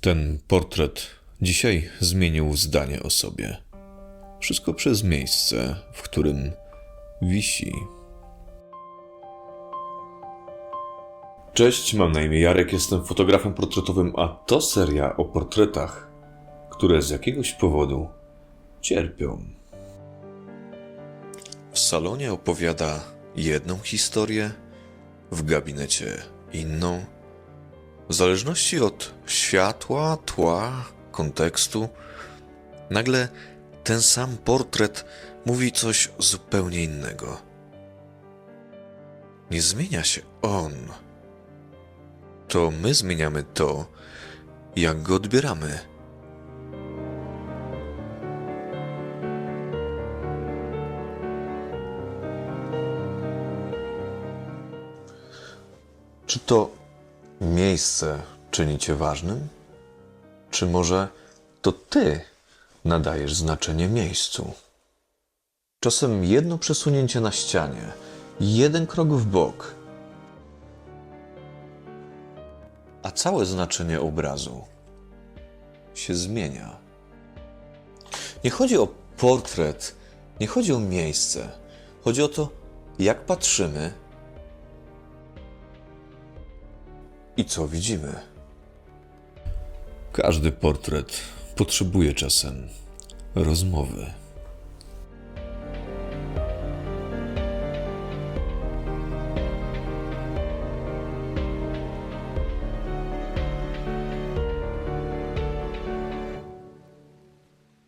Ten portret dzisiaj zmienił zdanie o sobie. Wszystko przez miejsce, w którym wisi. Cześć, mam na imię Jarek, jestem fotografem portretowym, a to seria o portretach, które z jakiegoś powodu cierpią. W salonie opowiada jedną historię, w gabinecie inną. W zależności od światła, tła, kontekstu, nagle ten sam portret mówi coś zupełnie innego. Nie zmienia się on. To my zmieniamy to, jak go odbieramy. Czy to miejsce czyni cię ważnym? Czy może to ty nadajesz znaczenie miejscu? Czasem jedno przesunięcie na ścianie, jeden krok w bok, a całe znaczenie obrazu się zmienia. Nie chodzi o portret, nie chodzi o miejsce, chodzi o to, jak patrzymy i co widzimy. Każdy portret potrzebuje czasem rozmowy.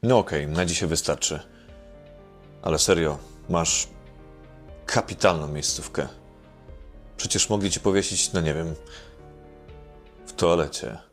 No okej, na dzisiaj wystarczy. Ale serio, masz kapitalną miejscówkę. Przecież mogli ci powiesić, no nie wiem, w toalecie.